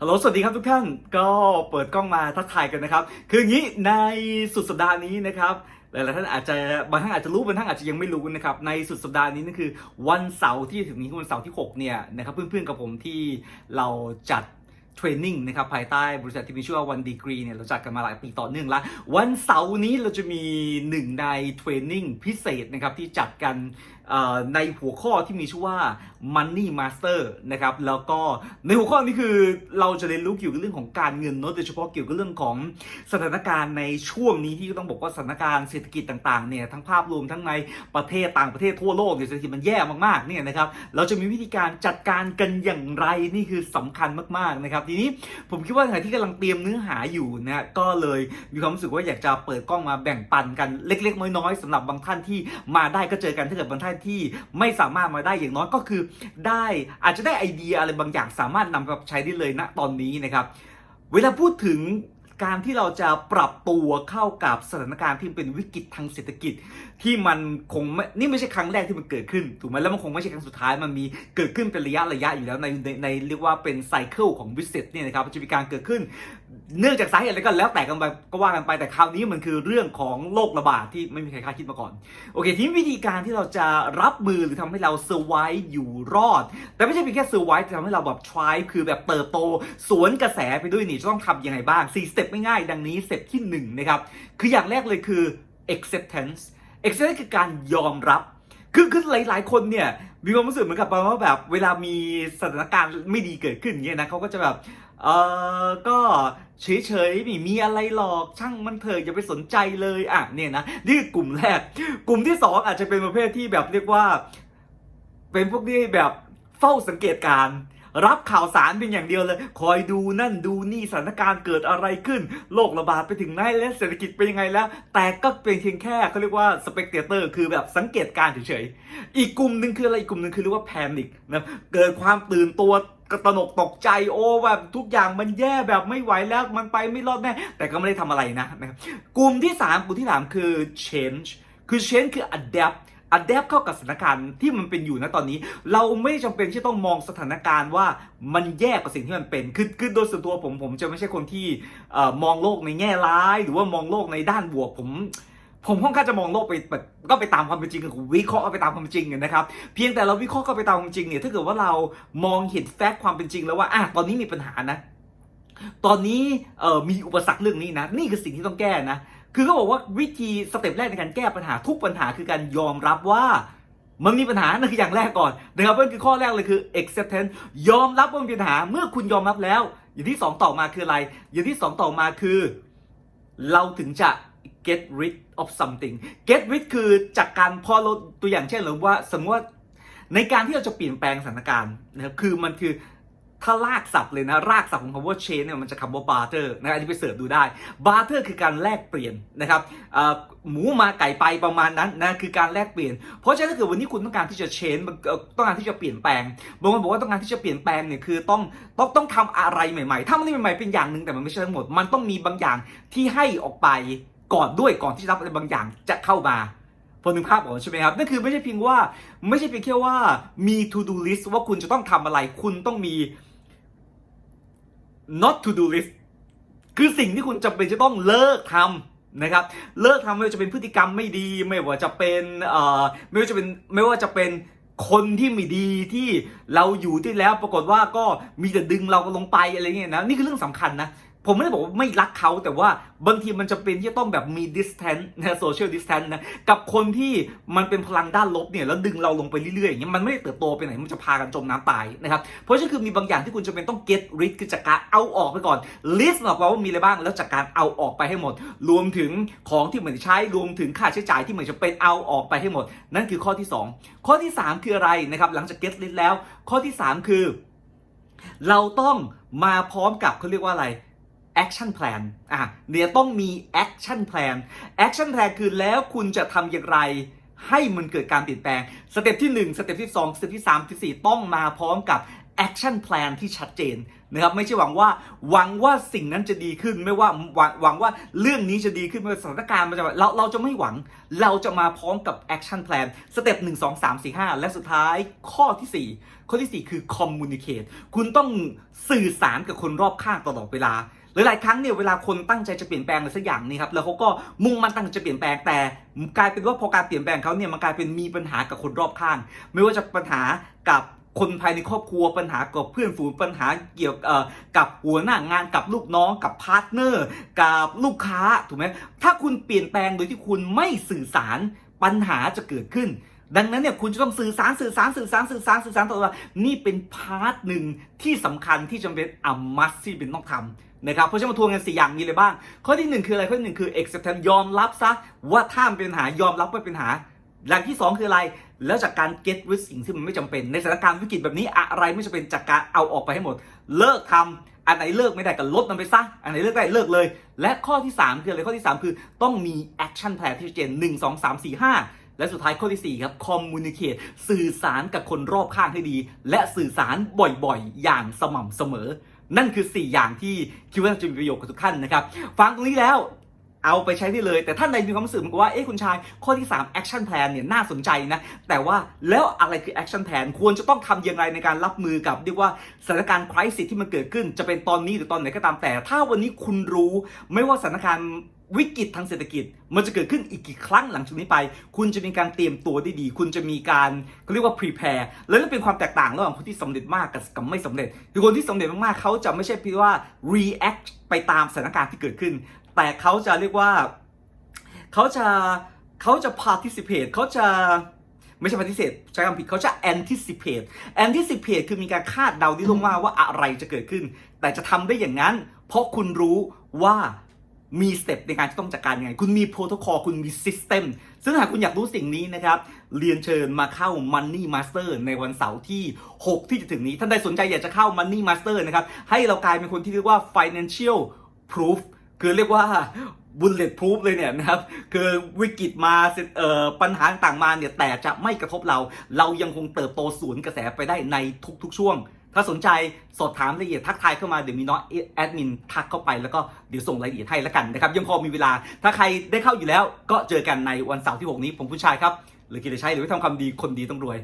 ฮัลโหล สวัสดีครับทุกท่าน ก็เปิดกล้องมาทักทายกันนะครับ คืออย่างนี้ในสุดสัปดาห์นี้นะครับ หลายๆท่านอาจจะบางท่านอาจจะรู้บางท่านอาจจะยังไม่รู้นะครับ ในสุดสัปดาห์นี้นั่นคือวันเสาร์ที่ถึงนี้คือวันเสาร์ที่ 6 เนี่ยนะครับเพื่อนๆกับผมที่เราจัดเทรนนิ่งนะครับภายใต้บริษัทที่มีชื่อว่าวันดีกรีเนี่ยเราจัดกันมาหลายปีต่อเนื่องแล้ววันเสาร์นี้เราจะมีหนึ่งในเทรนนิ่งพิเศษนะครับที่จัดกัน ในหัวข้อที่มีชื่อว่า Money Master นะครับแล้วก็ในหัวข้อนี้คือเราจะเรียนรู้เกี่ยวกับเรื่องของการเงินเนอะโดยเฉพาะเกี่ยวกับเรื่องของสถานการณ์ในช่วงนี้ที่ต้องบอกว่าสถานการณ์เศรษฐกิจต่างๆเนี่ยทั้งภาพรวมทั้งในประเทศต่างประเทศทั่วโลกเนี่ยเศรษฐกิจมันแย่มากๆเนี่ยนะครับเราจะมีวิธีการจัดการกันอย่างไรนี่คือสำคัญมากๆนะครับทีนี้ผมคิดว่าขณะที่กำลังเตรียมเนื้อหาอยู่นะก็เลยมีความรู้สึกว่าอยากจะเปิดกล้องมาแบ่งปันกันเล็ก ๆ น้อยๆสำหรับบางท่านที่มาได้ก็เจอกันถ้าเกิดบางท่านที่ไม่สามารถมาได้อย่างน้อยก็คือ ได้อาจจะได้ไอเดียอะไรบางอย่างสามารถนำไปใช้ได้เลยณตอนนี้นะครับ เวลาพูดถึง การที่เราจะปรับตัวเข้ากับสถานการณ์ที่เป็นวิกฤตทางเศรษฐกิจ ที่มันคงไม่นี่ไม่ใช่ครั้งแรกที่มันเกิดขึ้นถูกไหมแล้วมันคงไม่ใช่ครั้งสุดท้ายมันมีเกิดขึ้นเป็นระยะระยะอยู่แล้วในในในเรียกว่าเป็นไซเคิลของวิสิตเนี่ยนะครับมันจะมีการเกิดขึ้น เนื่องจากสาเหตุอะไรก็แล้วแต่กันไปก็ว่ากันไปแต่คราวนี้มันคือเรื่องของโรคระบาดที่ไม่มีใครคาดคิดมาก่อนโอเคทีนี้วิธีการที่เราจะรับมือหรือทำให้เราเซอร์ไวอยู่รอด แต่ไม่ใช่เพียงแค่เซอร์ไวจะทำให้เราแบบ try คือแบบเติบโตสวนกระแสไปด้วยนี่จะต้องทำยังไงบ้าง4สเต็ปไม่ง่ายดังนี้สเต็ปที่1นะครับคืออย่างแรกเลยคือ acceptance acceptance คือการยอมรับ คือคือหลาย ๆ คนเนี่ยมีความรู้สึกเหมือนกับประมาณว่าแบบเวลามีสถานการณ์ไม่ดีเกิดขึ้นอย่างเงี้ยนะเขาก็จะแบบเออก็เฉยๆไม่มีอะไรหรอกช่างมันเถอะอย่าไปสนใจเลยอะเนี่ยนะนี่คือกลุ่มแรก กลุ่มที่สองอาจจะเป็นประเภทที่แบบเรียกว่า เป็นพวกที่แบบเฝ้าสังเกตการณ์ รับข่าวสารเป็นอย่างเดียวเลย คอยดูนั่นดูนี่สถานการณ์เกิดอะไรขึ้นโรคระบาดไปถึงไหนและเศรษฐกิจเป็นยังไงแล้ว แต่ก็เป็นเพียงแค่เขาเรียกว่าสเปกเตอร์คือแบบสังเกตการเฉยๆอีกกลุ่มหนึ่งคืออะไรอีกกลุ่มหนึ่งคือเรียกว่าแพนิคนะเกิดความตื่นตัวกระตนกตกใจโอ้แบบทุกอย่างมันแย่แบบไม่ไหวแล้วมันไปไม่รอดแน่แต่ก็ไม่ได้ทำอะไรนะนะครับกลุ่มที่สามกลุ่มที่สามคือ change คือ change คือ adapt adapt เข้ากับสถานการณ์ที่มันเป็นอยู่นะตอนนี้ เราไม่จำเป็นที่ต้องมองสถานการณ์ว่ามันแย่กว่าสิ่งที่มันเป็นคือคือโดยส่วนตัวผมผมจะไม่ใช่คนที่มองโลกในแง่ร้าย หรือว่ามองโลกในด้านบวกผมผมค่อนข้างจะมองโลกไปแบบก็ไปตามความเป็นจริงคือวิเคราะห์ไปตามความเป็นจริงนะครับ เพียงแต่เราวิเคราะห์ก็ไปตามความจริงเนี่ยถ้าเกิดว่าเรามองเห็นแฟกต์ความเป็นจริงแล้วว่าอะตอนนี้มีปัญหานะ ตอนนี้มีอุปสรรคเรื่องนี้นะ นี่คือสิ่งที่ต้องแก้นะ คือเขาบอกว่าวิธีสเต็ปแรกในการแก้ปัญหาทุกปัญหาคือการยอมรับว่ามันมีปัญหานั่นคืออย่างแรกก่อนนะครับนั่นคือข้อแรกเลยคือ acceptance ยอมรับว่ามีปัญหาเมื่อคุณยอมรับแล้ว อย่างที่สองต่อมาคืออะไร อย่างที่สองต่อมาคือ เราถึงจะ get rid of something get rid คือจากการพอเราตัวอย่างเช่นหรือว่าสมมติว่าในการที่เราจะเปลี่ยนแปลงสถานการณ์นะครับคือมันคือ ถ้าลากศัพท์เลยนะ รากศัพท์ของคำว่า change เนี่ยมันจะคำว่า barter นะอันนี้ไปเสิร์ชดูได้ barter คือการแลกเปลี่ยนนะครับหมูมาไก่ไปประมาณนั้นนะคือการแลกเปลี่ยน เพราะฉะนั้นถ้าเกิดวันนี้คุณต้องการที่จะ change เอ่อต้องการที่จะเปลี่ยนแปลงบางคนบอกว่าต้องการที่จะเปลี่ยนแปลงเนี่ยคือต้องต้องต้องทำอะไรใหม่ๆถ้ามันใหม่ๆเป็นอย่างหนึ่งแต่มันไม่ใช่ทั้งหมด มันต้องมีบางอย่างที่ให้ออกไปก่อนด้วยก่อนที่จะรับอะไรบางอย่างจะเข้ามาพอนึกภาพออกใช่ไหมครับนั่นคือไม่ใช่เพียงว่าไม่ใช่เพียงแค่ว่ามี to do list ว่าคุณจะต้องทำอะไร คุณต้องมี not to do list คือสิ่งที่คุณจำเป็นจะต้องเลิกทำนะครับ เลิกทำไม่ว่าจะเป็นพฤติกรรมไม่ดี ไม่ว่าจะเป็นเอ่อไม่ว่าจะเป็นไม่ว่าจะเป็นคนที่ไม่ดีที่เราอยู่ที่แล้วปรากฏว่าก็มีแต่ดึงเราลงไปอะไรเงี้ยนะนี่คือเรื่องสำคัญนะ ผมไม่ได้บอกว่าไม่รักเขาแต่ว่าบางทีมันจะเป็นที่ต้องแบบมี distance นะ social distance นะ กับคนที่มันเป็นพลังด้านลบเนี่ยแล้วดึงเราลงไปเรื่อยๆอย่างเงี้ยมันไม่ได้เติบโตไปไหนมันจะพากันจมน้ำตายนะครับ เพราะฉะนั้นคือมีบางอย่างที่คุณจะเป็นต้อง get rid คือจากการเอาออกไปก่อน list ออกมาว่ามีอะไรบ้างแล้วจากการเอาออกไปให้หมด รวมถึงของที่เหมือนใช้รวมถึงค่าใช้จ่ายที่เหมือนจะเป็นเอาออกไปให้หมด นั่นคือข้อที่ 2 ข้อที่ 3 คืออะไรนะครับหลังจาก get rid แล้ว ข้อที่ 3 คือ เราต้องมาพร้อมกับเขาเรียกว่าอะไร action plan อะเนี่ยต้องมี action plan action plan คือแล้วคุณจะทำอย่างไรให้มันเกิดการเปลี่ยนแปลง สเต็ปที่ 1 สเต็ปที่ 2 สเต็ปที่3ที่ 4 ต้องมาพร้อมกับ action plan ที่ชัดเจนนะครับไม่ใช่หวังว่าหวังว่าสิ่งนั้นจะดีขึ้นไม่ว่าหวังหวังว่าเรื่องนี้จะดีขึ้นไม่ว่าสถานการณ์มันจะเราเราจะไม่หวังเราจะมาพร้อมกับ action plan สเต็ป1 2 3 4 5และสุดท้ายข้อที่ 4 ข้อที่ 4 คือ communicate คุณต้องสื่อสารกับคนรอบข้างตลอดเวลา หลายๆครั้งเนี่ยเวลาคนตั้งใจจะเปลี่ยนแปลงอะไรสักอย่างนี่ครับแล้วเขาก็มุ่งมั่นตั้งใจจะเปลี่ยนแปลงแต่กลายเป็นว่าพอการเปลี่ยนแปลงเขาเนี่ยมันกลายเป็นมีปัญหากับคนรอบข้าง ไม่ว่าจะปัญหากับคนภายในครอบครัวปัญหากับเพื่อนฝูงปัญหาเกี่ยวกับหัวหน้างานกับลูกน้องกับพาร์ทเนอร์กับลูกค้าถูกไหมถ้าคุณเปลี่ยนแปลงโดยที่คุณไม่สื่อสารปัญหาจะเกิดขึ้น ดังนั้นเนี่ยคุณจะต้องสื่อสารสื่อสารสื่อสารสื่อสารสื่อสารตลอดวลานี่เป็นพาร์ทหนึ่งที่สำคัญที่จำเป็นอัมมัสที่เป็นต้องทำนะครับเพราะฉะนั้นทวงกันสี่อย่างมีอะไรบ้าง ข้อที่หนึ่งคืออะไรข้อที่หนึ่งคือ acceptance ยอมรับซะว่าถ้ามันเป็นปัญหายอมรับว่าเป็นปัญหาอย่างที่สองคืออะไร แล้วจากการ get rid สิ่งที่มันไม่จำเป็น ในสถานการณ์วิกฤตแบบนี้อะไรไม่จำเป็นจากการเอาออกไปให้หมด เลิกทำอันไหนเลิกไม่ได้ก็ลดมันไปซะอันไหนเลิกได้เลิกเลย และข้อที่สามคืออะไรข้อที่สามคือต้องมี action plan ที่ชัดเจนหนึ่งสองสามสี่ห้า และสุดท้ายข้อที่ 4 ครับ communicate สื่อสารกับคนรอบข้างให้ดี และสื่อสารบ่อยๆ อย่างสม่ำเสมอ นั่นคือ 4 อย่างที่คิดว่าจะมีประโยชน์กับทุกท่านนะครับ ฟังตรงนี้แล้ว เอาไปใช้ได้เลย แต่ท่านใดมีความรู้สึกเหมือนกับว่าเอ๊ะคุณชาย ข้อที่3 action plan เนี่ยน่าสนใจนะ แต่ว่าแล้วอะไรคือ action plan ควรจะต้องทำอย่างไรในการรับมือกับเรียกว่าสถานการณ์ crisis ที่มันเกิดขึ้น จะเป็นตอนนี้หรือตอนไหนก็ตามแต่ ถ้าวันนี้คุณรู้ไม่ว่าสถานการณ์วิกฤตทางเศรษฐกิจ มันจะเกิดขึ้นอีกกี่ครั้งหลังจากนี้ไป คุณจะมีการเตรียมตัวได้ดี คุณจะมีการเรียกว่า prepare แล้วเป็นความแตกต่างระหว่างคนที่สำเร็จมากกับกับไม่สำเร็จคือคนที่สำเร็จมากๆเขาจะไม่ใช่เพียงว่า react ไปตามสถานการณ์ที่เกิดขึ้น แต่เขาจะเรียกว่าเขาจะเขาจะ participate เขาจะไม่ใช่ participate ใช้คำผิดเขาจะ anticipate anticipate คือมีการคาดเดาที่ล่วงหน้าว่าอะไรจะเกิดขึ้น แต่จะทำได้อย่างนั้น เพราะคุณรู้ว่ามีสเต็ปในการที่ต้องจัดการยังไง คุณมีโปรโตคอล คุณมีซิสเต็ม ซึ่งหากคุณอยากรู้สิ่งนี้นะครับ เรียนเชิญมาเข้า Money Master ในวันเสาร์ที่ 6 ที่จะถึงนี้ ท่านใดสนใจอยากจะเข้า Money Master นะครับ ให้เรากลายเป็นคนที่เรียกว่า financial proof คือเรียกว่า bullet proof เลยเนี่ยนะครับ คือวิกฤตมาเอ่อปัญหาต่างมาเนี่ย แต่จะไม่กระทบเรา เรายังคงเติบโตสวนกระแสไปได้ในทุกๆช่วง ถ้าสนใจสอบถามรายละเอียดทักทายเข้ามา เดี๋ยวมีน้องแอดมินทักเข้าไปแล้วก็เดี๋ยวส่งรายละเอียดให้แล้วกันนะครับ ยังพอมีเวลา ถ้าใครได้เข้าอยู่แล้ว ก็เจอกันในวันเสาร์ที่ 6 นี้ ผมผู้ชายครับหรือกิจชัยหรือทำความดีคนดีต้องรวย